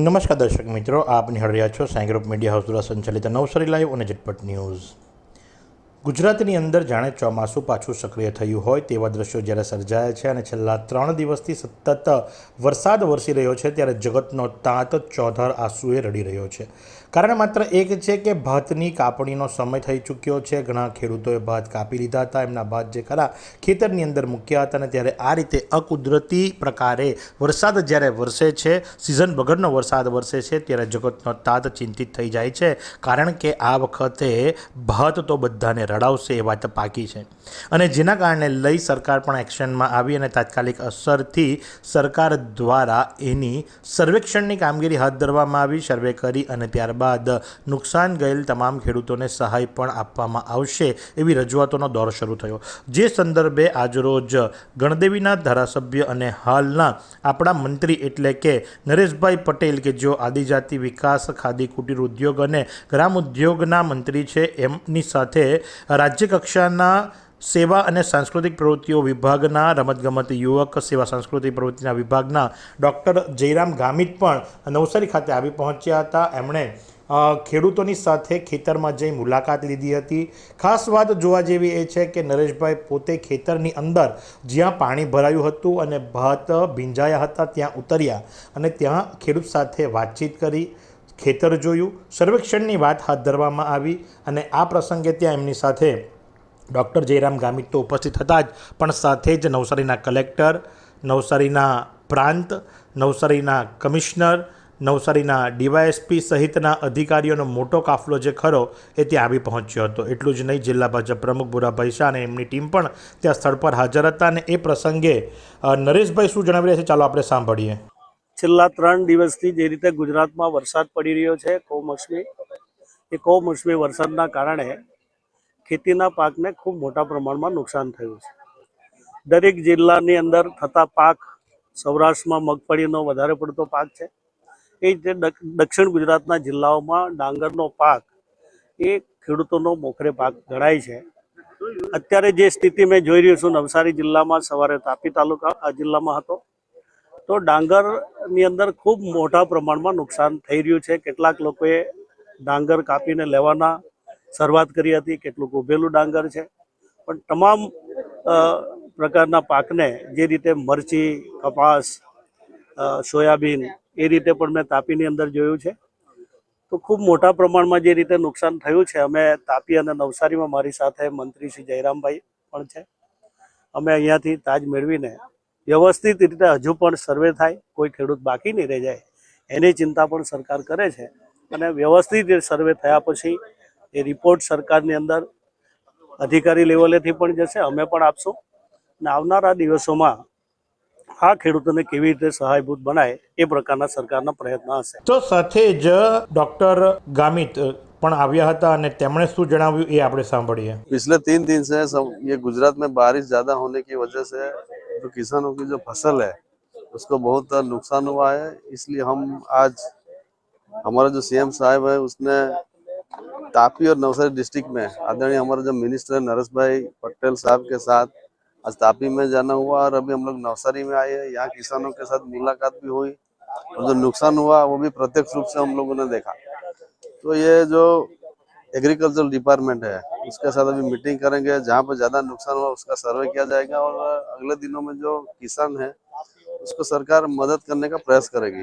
નમસ્કાર દર્શક મિત્રો, આપ નિહાળી રહ્યા છો સાંઈ ગ્રુપ મીડિયા હાઉસ દ્વારા સંચાલિત નવસારી લાઈવ અને ઝટપટ ન્યૂઝ. ગુજરાતની અંદર જાણે ચોમાસું પાછું સક્રિય થયું હોય તેવા દ્રશ્યો જ્યારે સર્જાયા છે અને છેલ્લા ત્રણ દિવસથી સતત વરસાદ વરસી રહ્યો છે, ત્યારે જગતનો તાંત ચોધર આંસુએ રડી રહ્યો છે. કારણ માત્ર એક છે કે ભાતની કાપણીનો સમય થઈ ચૂક્યો છે. ઘણા ખેડૂતોએ ભાત કાપી લીધા હતા. એમના ભાત જે ખરા ખેતરની અંદર મૂક્યા હતા અને ત્યારે આ રીતે અકુદરતી પ્રકારે વરસાદ જ્યારે વરસે છે, સિઝન વગરનો વરસાદ વરસે છે, ત્યારે જગતનો તાત ચિંતિત થઈ જાય છે. કારણ કે આ વખતે ભાત તો બધાને રડાવશે એ વાત પાકી છે. અને જેના કારણે લઈ સરકાર પણ એક્શનમાં આવી અને તાત્કાલિક અસરથી સરકાર દ્વારા એની સર્વેક્ષણની કામગીરી હાથ ધરવામાં આવી. સર્વે કરી અને ત્યારબાદ નુકસાન ગયેલ તમામ ખેડૂતોને સહાય પણ આપવામાં આવશે એવી રજૂઆતોનો દોર શરૂ થયો. જે સંદર્ભે આજરોજ ગણદેવીના ધારાસભ્ય અને હાલના આપણા મંત્રી એટલે કે નરેશભાઈ પટેલ કે જેઓ આદિજાતિ વિકાસ ખાદી કુટીર ઉદ્યોગ અને ગ્રામ ઉદ્યોગના મંત્રી છે, એમની સાથે રાજ્ય કક્ષાના સેવા અને સાંસ્કૃતિક પ્રવૃત્તિઓ વિભાગના રમતગમત યુવક સેવા સાંસ્કૃતિક પ્રવૃત્તિના વિભાગના ડૉક્ટર જયરામ ગામિત પણ નવસારી ખાતે આવી પહોંચ્યા હતા. એમણે ખેડૂતોની સાથે ખેતરમાં જઈ મુલાકાત લીધી હતી. ખાસ વાત જોવા જેવી એ છે કે નરેશભાઈ પોતે ખેતરની અંદર જ્યાં પાણી ભરાયું હતું અને ભાત ભીંજાયા હતા, ત્યાં ઉતર્યા અને ત્યાં ખેડૂત સાથે વાતચીત કરી, ખેતર જોયું. સર્વેક્ષણની વાત હાથ ધરવામાં આવી અને આ પ્રસંગે ત્યાં એમની સાથે ડૉક્ટર જયરામ ગામિત તો ઉપસ્થિત હતા જ, પણ સાથે જ નવસારીના કલેક્ટર, નવસારીના પ્રાંત, નવસારીના કમિશનર, નવસારીના ડીવાયએસપી સહિતના અધિકારીઓનો મોટો કાફલો જે ખરો એ ત્યાં આવી પહોંચ્યો હતો. એટલું જ નહીં, જિલ્લા ભાજપ પ્રમુખ ભૂરાભાઈ શાહ અને એમની ટીમ પણ ત્યાં સ્થળ પર હાજર હતા અને એ પ્રસંગે નરેશભાઈ શું જણાવી રહ્યા છે? ચાલો આપણે સાંભળીએ. છેલ્લા ત્રણ દિવસથી જે રીતે ગુજરાતમાં વરસાદ પડી રહ્યો છે, કમોસમી, એ કમોસમી વરસાદના કારણે ખેતીના પાકને ખૂબ મોટા પ્રમાણમાં નુકસાન થયું છે. દરેક જિલ્લાની અંદર થતા પાક સૌરાષ્ટ્રમાં મગફળીનો વધારે પડતો પાક છે. એ રીતે દક્ષિણ ગુજરાતના જિલ્લાઓમાં ડાંગરનો પાક એ ખેડૂતોનો મોખરે પાક ગણાય છે. અત્યારે જે સ્થિતિ મેં જોઈ રહ્યો છું, નવસારી જિલ્લામાં સવારે તાપી તાલુકા આ જિલ્લામાં હતો. તો ડાંગરની અંદર ખૂબ મોટા પ્રમાણમાં નુકસાન થઈ રહ્યું છે. કેટલાક લોકોએ ડાંગર કાપીને લેવાના શરૂઆત કરી હતી કેટલુંક ઉભેલું ડાંગર છે. પણ તમામ પ્રકારના પાકને જે રીતે મરચી, કપાસ સોયાબીન એ રીતે પણ મેં તાપીની અંદર જોયું છે. તો ખૂબ મોટા પ્રમાણમાં જે રીતે નુકસાન થયું છે, અમે તાપી અને નવસારીમાં મારી સાથે મંત્રી શ્રી જયરામભાઈ પણ છે. અમે અહીંયાથી તાજ મેળવીને વ્યવસ્થિત રીતે હજુ પણ સર્વે થાય, કોઈ ખેડૂત બાકી નહીં રહી જાય, એની ચિંતા પણ સરકાર કરે છે. અને વ્યવસ્થિત સર્વે થયા પછી એ રિપોર્ટ સરકારની અંદર અધિકારી લેવલેથી પણ જશે અમે પણ આપશું અને આવનારા દિવસોમાં આ ખેડૂતોને કેવી રીતે સહાયભૂત બનાય એ પ્રકારના સરકારના પ્રયત્ન હશે તો સાથે જ ડૉક્ટર ગામિત અ, પણ આવ્યા હતા અને તેમણે શું જણાવ્યું એ આપણે સાંભળીએ पिछले तीन दिन से सब ये गुजरात में बारिश ज्यादा होने की वजह से जो किसानों की जो फसल है उसको बहुत नुकसान हुआ है इसलिए हम आज हमारा जो सीएम साहब है उसने तापी और नवसारी डिस्ट्रिक्ट में आदरणीय हमारे जो मिनिस्टर नरेश भाई पटेल साहब के साथ आज तापी में जाना हुआ और अभी हम लोग नवसारी में आए हैं। यहाँ किसानों के साथ मुलाकात भी हुई और जो नुकसान हुआ, वो भी प्रत्यक्ष रूप से हम लोगों ने देखा। तो ये जो एग्रीकल्चर डिपार्टमेंट है, उसके साथ अभी मीटिंग करेंगे। जहाँ पर ज़्यादा नुकसान हुआ, उसका सर्वे किया जाएगा और अगले दिनों में जो किसान है, उसको सरकार मदद करने का प्रयास करेगी।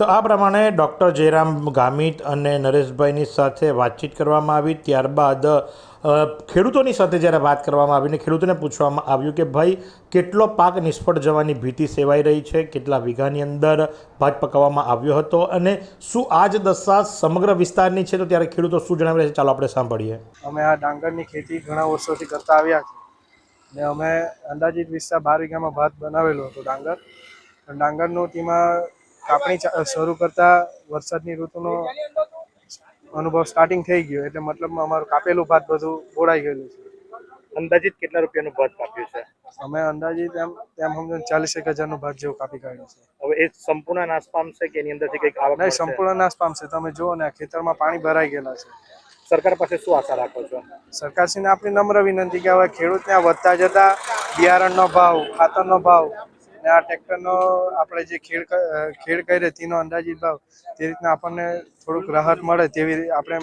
તો આ પ્રમાણે ડૉક્ટર જયરામ ગામિત અને નરેશભાઈની સાથે વાતચીત કરવામાં આવી. ત્યારબાદ ખેડૂતોની સાથે જ્યારે વાત કરવામાં આવી ને ખેડૂતોને પૂછવામાં આવ્યું કે ભાઈ, કેટલો પાક નિષ્ફળ જવાની ભીતિ સેવાઈ રહી છે? કેટલા વીઘાની અંદર ભાત પકાવવામાં આવ્યો હતો? અને શું આ જ દશા સમગ્ર વિસ્તારની છે? તો ત્યારે ખેડૂતો શું જણાવી છે? ચાલો આપણે સાંભળીએ. અમે આ ડાંગરની ખેતી ઘણા વર્ષોથી કરતા આવ્યા છીએ. ને અમે અંદાજિત વિસ્તાર બાર વીઘામાં ભાત બનાવેલો હતો ડાંગર. ડાંગરનું તેમાં કાપણી શરૂ કરતા વરસાદની ઋતુનો અનુભવ સ્ટાર્ટિંગ થઈ ગયો. એટલે મતલબમાં અમારું કાપેલું ભાત બધું બોળાઈ ગયેલું છે. અંદાજિત કેટલા રૂપિયાનું ભાત કાપ્યું છે? અમે અંદાજિત એમ તેમ સમજો ચાલીસ એક હજારનું ભાત જેવું કાપી કાઢ્યું છે. હવે એ સંપૂર્ણ નાશ પામશે કે એની અંદરથી કંઈક આવક નહીં સંપૂર્ણ નાશ પામશે તમે જુઓ ને ખેતરમાં પાણી ભરાઈ ગયેલા છે. સરકાર પાસે શું આશા રાખો છો? સરકારશ્રીને આપણી નમ્ર વિનંતી કે હવે ખેડૂતને વધતા જતા બિયારણનો ભાવ ખાતરનો ભાવ ને આ ટ્રેક્ટરનો આપણે જે ખેડ ખેડ કરે તેનો અંદાજિત ભાવ તે રીતના આપણને થોડુંક રાહત મળે તેવી આપણે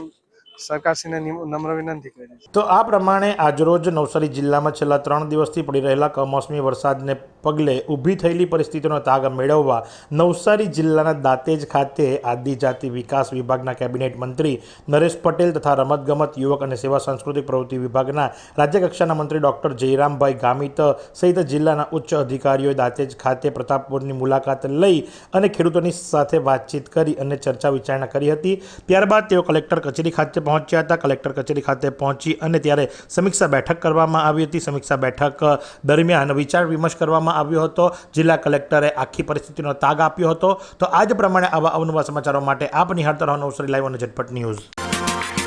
સરકારશ્રીને નમ્ર વિનંતી કરી તો આ પ્રમાણે આજરોજ નવસારી જિલ્લામાં છેલ્લા ત્રણ દિવસથી પડી રહેલા કમોસમી વરસાદને પગલે ઊભી થયેલી પરિસ્થિતિનો તાગ મેળવવા નવસારી જિલ્લાના દાંતેજ ખાતે આદિજાતિ વિકાસ વિભાગના કેબિનેટ મંત્રી નરેશ પટેલ તથા રમતગમત યુવક અને સેવા સાંસ્કૃતિક પ્રવૃત્તિ વિભાગના રાજ્યકક્ષાના મંત્રી ડૉક્ટર જયરામભાઈ ગામિત સહિત જિલ્લાના ઉચ્ચ અધિકારીઓએ દાંતેજ ખાતે પ્રતાપપુરની મુલાકાત લઈ અને ખેડૂતોની સાથે વાતચીત કરી અને ચર્ચા વિચારણા કરી હતી. ત્યારબાદ તેઓ કલેક્ટર કચેરી ખાતે પહોંચ્યા હતા. કલેક્ટર કચેરી ખાતે પહોંચી અને ત્યારે સમીક્ષા બેઠક કરવામાં આવી હતી. સમીક્ષા બેઠક દરમિયાન વિચાર વિમર્શ કરવામાં આવ્યો હતો. જિલ્લા કલેક્ટરે આખી પરિસ્થિતિનો તાગ આપ્યો હતો. તો આજ પ્રમાણે આવા અવનવા સમાચારો માટે આપ નિહાળતા રહો નવસારી લાઈવ અને ઝટપટ ન્યૂઝ